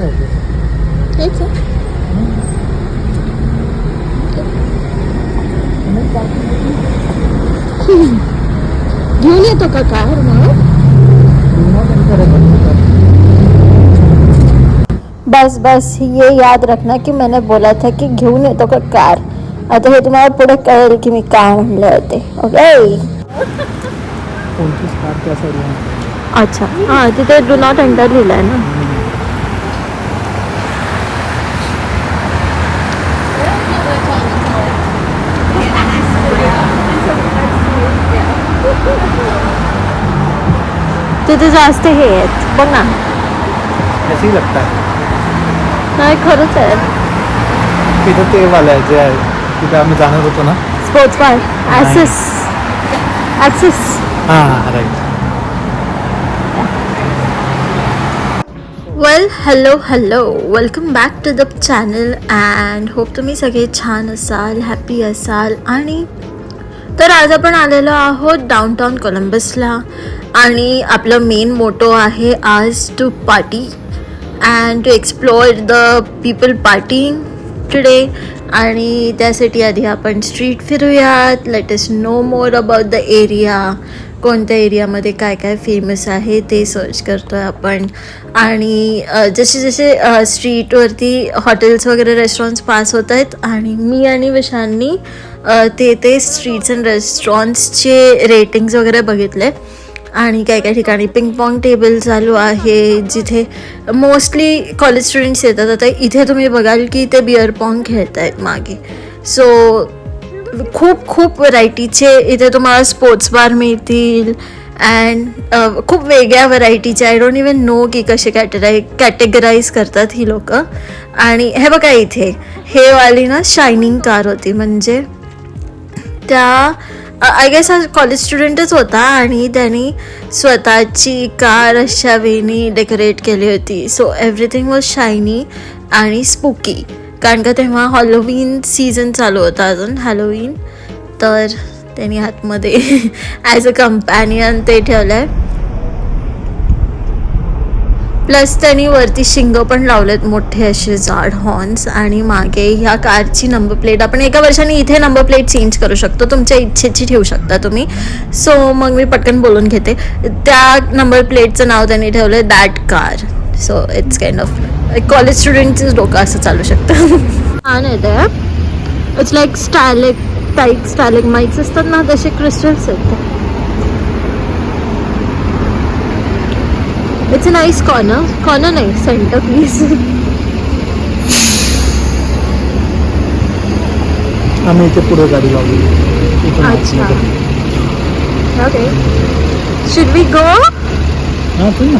मग बस बस ये याद रखना की मैंने बोला था की घेऊन येतो का कार आता हे तुम्हाला पुढे कळेल की मी काय म्हणले होते ओके अच्छा हाँ तिथे डू नॉट एंटर लिहिलं आहे ना। तिथे जास्त हे आहेत. बघ ना. ऐसे ही लगता है? नाही खरंच आहे. तिथं ते वाला आहे जे आहे तिथे आम्ही जाणार होतो ना? स्पोर्ट्स बार ॲक्सेस ॲक्सेस हां right well hello hello welcome back to the channel and hope तुम्ही सगळे छान असाल हॅपी असाल. आणि तर आज आपण आलेलो आहोत डाऊनटाऊन कोलंबसला आणि आपलं मेन मोटो आहे आज to party and to explore the people party today आणि त्यासाठी आधी आपण street फिरूयात. Let us know more about the area कोणत्या एरियामध्ये काय काय फेमस आहे ते सर्च करतो आहे आपण. आणि जसे जसे स्ट्रीटवरती हॉटेल्स वगैरे रेस्टॉरंट्स पास होत आहेत आणि मी आणि विशांनी ते ते स्ट्रीट्स अँड रेस्टॉरंट्सचे रेटिंग्स वगैरे बघितले. आणि काही काही ठिकाणी पिंग पॉंग टेबल चालू आहे जिथे मोस्टली कॉलेज स्टुडंट्स येतात. आता इथे तुम्ही बघाल की ते बिअर पॉंग खेळत आहेत मागे. सो खूप खूप व्हरायटीचे इथे तुम्हाला स्पोर्ट्स बार मिळतील. अँड खूप वेगळ्या व्हरायटीचे आय डोंट इवन नो की कसे कॅटेराई कॅटेगराईज करतात ही लोक. आणि हे बघा इथे. हे वाली ना शायनिंग कार होती. म्हणजे त्या आय गेस हा कॉलेज स्टुडंटच होता आणि त्यांनी स्वतःची कार अशा वेनी डेकोरेट केली होती. सो एव्हरीथिंग वॉज शायनी आणि स्पुकी कारण का तेव्हा हॉलोवीन सीझन चालू होता अजून हॅलोवीन तर त्यांनी आतमध्ये ॲज अ कंपॅनियन ते ठेवलं आहे प्लस त्यांनी वरती शिंग पण लावलेत मोठे असे जाड हॉर्न्स आणि मागे ह्या कारची नंबर प्लेट आपण एका वर्षाने इथे नंबर प्लेट चेंज करू शकतो. तुमच्या इच्छेची ठेवू शकता तुम्ही. सो मग मी पटकन बोलून घेते. त्या नंबर प्लेटचं नाव त्यांनी ठेवलं that car so it's kind of college स्टुडंटचंच डोकं असं चालू शकतं. छान आहे ते. इट्स लाईक स्टॅलिक टाईप स्टॅलिक माईक्स असतात ना तसे क्रिस्टल्स आहेत ते it's a nice corner corner नाही सेंटर प्लीज आम्ही इथे पुढे गाडी लावली इथून अच्छा. आतमध्ये. ओके शुड वी गो हां तू ना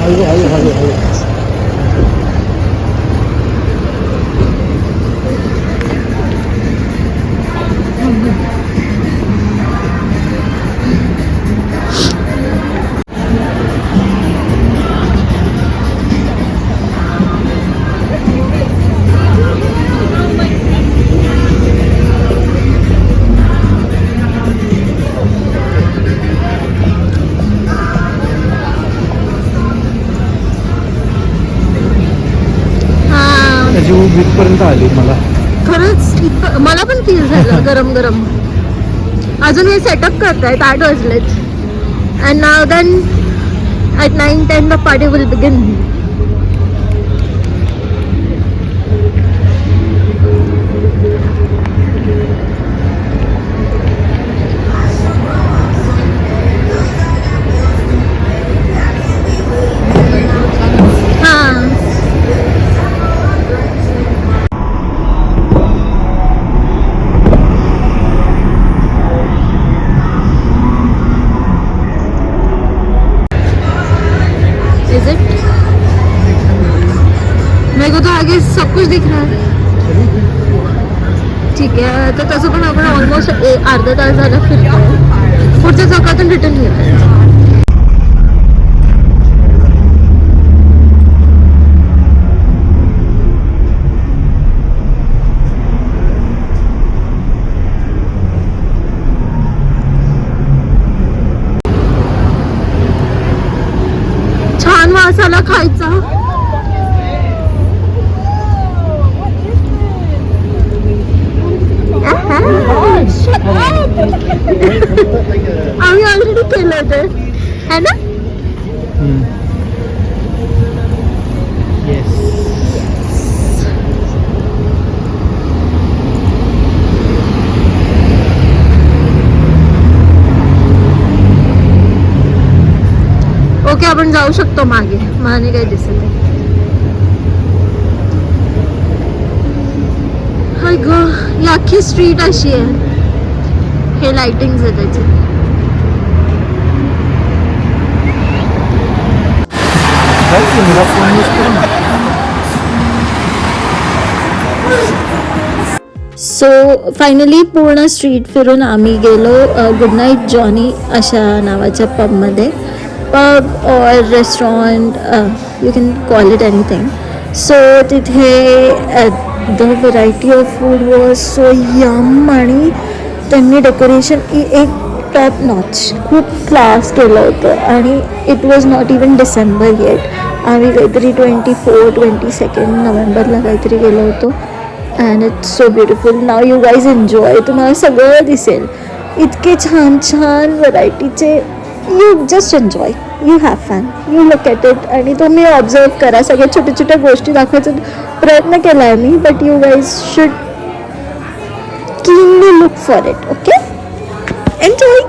हळू हळू हळू हळू त्याची ऊब इथपर्यंत आली मला. खरंच? इतकं मला पण फील झालं गरम गरम. अजून हे सेटअप करतायत आठ वाजलेत. And now then at nine ten the party will begin is it मेरे को तो आगे सब कुछ दिख रहा है। ठीक आहे तर तसं पण आपण ऑलमोस्ट अर्धा तास झाला फिरतो पुढच्या चौकातून रिटर्न घेतो छान वास आला खायचा ऑलरेडी केलं होतं है ना? येस ओके आपण जाऊ शकतो मागे. मागे काय दिसत आहे हाय ग ही अख्खी स्ट्रीट अशी आहे. हे लाइटिंग आहे त्याची. सो फायनली पूर्ण स्ट्रीट फिरून आम्ही गेलो. गुड नाईट जॉनी अशा नावाच्या पबमध्ये पब और restaurant you can call it anything so तिथे the variety of food was so yum आणि त्यांनी डेकोरेशन एक टॉप नॉच खूप क्लास केलं होतं आणि it was not even December yet आम्ही काहीतरी ट्वेंटी फोर ट्वेंटी सेकंड नोव्हेंबरला काहीतरी गेलो होतो. And it's so beautiful now you guys enjoy तुम्हाला सगळं दिसेल. इतके छान छान व्हरायटीचे you just enjoy you have fun you look at it आणि तुम्ही ऑब्झर्व करा. सगळ्या छोट्या छोट्या गोष्टी दाखवायचा प्रयत्न केला आहे मी. But you guys should keenly look for it okay enjoy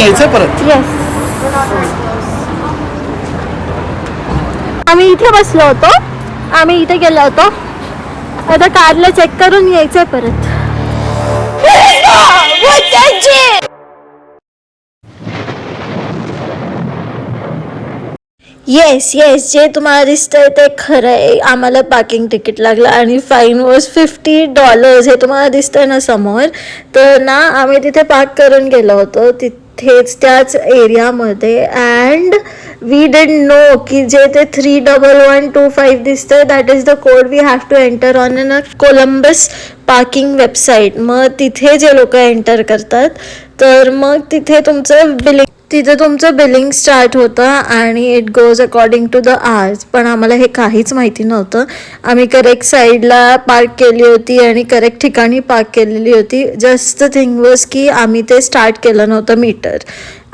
nice यायचं परत. आम्ही इथे बसलो होतो. आम्ही इथे गेलो होतो. आता कारला चेक करून यायचंय परत. येस येस जे तुम्हाला दिसतंय ते खरं आहे आम्हाला पार्किंग तिकीट लागलं आणि फाईन वॉज फिफ्टी डॉलर्स हे तुम्हाला दिसतंय ना समोर. तर ना आम्ही तिथे पार्क करून गेलो होतो. तिथे तेच त्याच एरियामध्ये. अँड वी डिड नो की जे ते three double one two five दिसतंय that is the code we have to enter on uh a Columbus parking website मग तिथे जे लोक एंटर करतात तर मग तिथे तुमचं बिलिंग तिथं तुमचं बिलिंग स्टार्ट होतं आणि it goes according to the hours पण आम्हाला हे काहीच माहिती नव्हतं. आम्ही करेक्ट साईडला पार्क केली होती आणि करेक्ट ठिकाणी पार्क केलेली होती. जस्ट द थिंग वॉज की आम्ही ते स्टार्ट केलं नव्हतं मीटर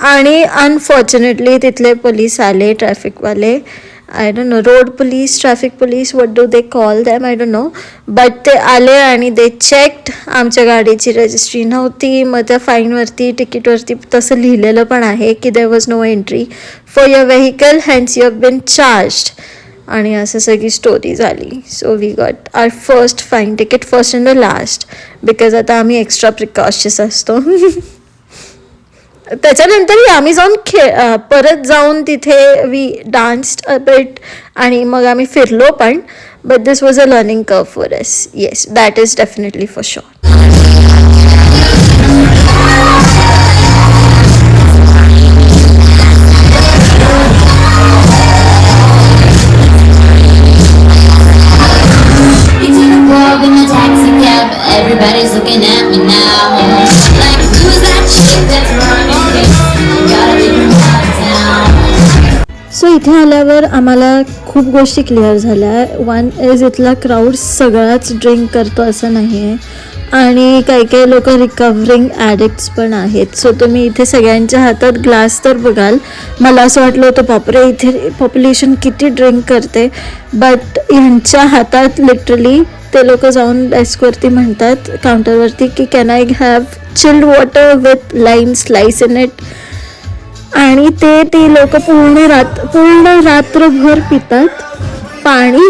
आणि अनफॉर्च्युनेटली तिथले पोलीस आले ट्रॅफिकवाले I don't know road police traffic police what do they call them I don't know but ते आले आणि दे चेक्ड आमच्या गाडीची रजिस्ट्री नव्हती. मग त्या फाईनवरती तिकीटवरती तसं लिहिलेलं पण आहे की there was no entry for your vehicle hence you have been charged आणि असं सगळी स्टोरी झाली. So we got our first fine ticket first and the last because आता आम्ही एक्स्ट्रा प्रिकॉशन्स असतो. त्याच्यानंतर आम्ही जाऊन खे परत जाऊन तिथे वी डान्स्ड अ बिट आणि मग आम्ही फिरलो पण but this was a learning curve for us yes that is definitely for sure इथे आल्यावर आम्हाला खूप गोष्टी क्लिअर झाल्या. वन इज इथला क्राऊड सगळाच ड्रिंक करतो असं नाही आहे आणि काही काही लोक रिकव्हरिंग ॲडिक्ट्स पण आहेत. सो तुम्ही इथे सगळ्यांच्या हातात ग्लास तर बघाल. मला असं वाटलं होतं बापरे इथे पॉप्युलेशन किती ड्रिंक करते. बट ह्यांच्या हातात लिटरली ते लोक जाऊन डेस्कवरती म्हणतात काउंटरवरती की can I have chilled water with lime slice in it आणि ते ते लोक पूर्ण रात पूर्ण रात्रभर पितात. पाणी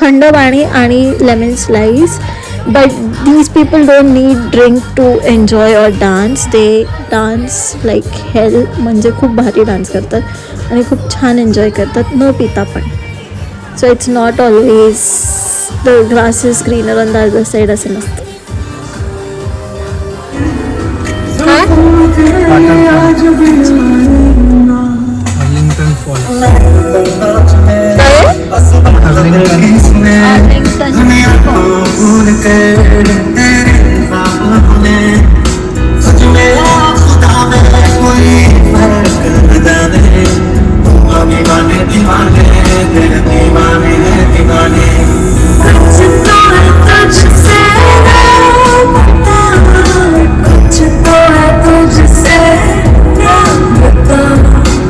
थंड पाणी आणि lemon slice but these people don't need drink to enjoy or dance ते डान्स लाईक हेल म्हणजे खूप भारी डान्स करतात. आणि खूप छान एन्जॉय करतात. न पिता पण. So it's not always the grass is greener on the other side असं नसतं. अर्लिंग्टन காதல் பேசினேன் உன்னை அப்போ உனக்கு